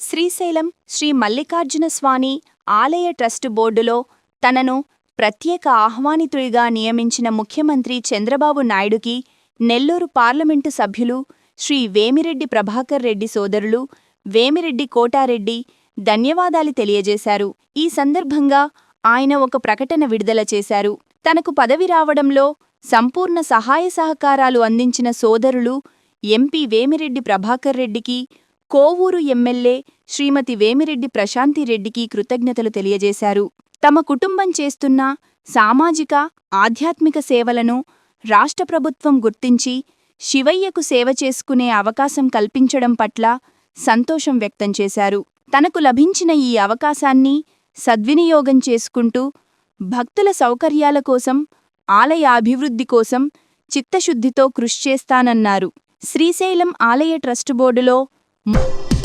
శ్రీశైలం శ్రీ మల్లికార్జునస్వామి ఆలయ ట్రస్టు బోర్డులో తనను ప్రత్యేక ఆహ్వానితుడిగా నియమించిన ముఖ్యమంత్రి చంద్రబాబు నాయుడుకి నెల్లూరు పార్లమెంటు సభ్యులు శ్రీ వేమిరెడ్డి ప్రభాకర్ రెడ్డి సోదరులు వేమిరెడ్డి కోటారెడ్డి ధన్యవాదాలు తెలియజేశారు. ఈ సందర్భంగా ఆయన ఒక ప్రకటన విడుదల చేశారు. తనకు పదవి రావడంలో సంపూర్ణ సహాయ సహకారాలు అందించిన సోదరులు ఎంపీ వేమిరెడ్డి ప్రభాకర్ రెడ్డికి కోవూరు ఎమ్మెల్యే శ్రీమతి వేమిరెడ్డి ప్రశాంతిరెడ్డికి కృతజ్ఞతలు తెలియజేశారు. తమ కుటుంబం చేస్తున్న సామాజిక ఆధ్యాత్మిక సేవలను రాష్ట్ర ప్రభుత్వం గుర్తించి శివయ్యకు సేవ చేసుకునే అవకాశం కల్పించడం పట్ల సంతోషం వ్యక్తం చేశారు. తనకు లభించిన ఈ అవకాశాన్ని సద్వినియోగం చేసుకుంటూ భక్తుల సౌకర్యాల కోసం ఆలయ అభివృద్ధి కోసం చిత్తశుద్ధితో కృషి చేస్తానన్నారు. శ్రీశైలం ఆలయ ట్రస్టు బోర్డులో Bye.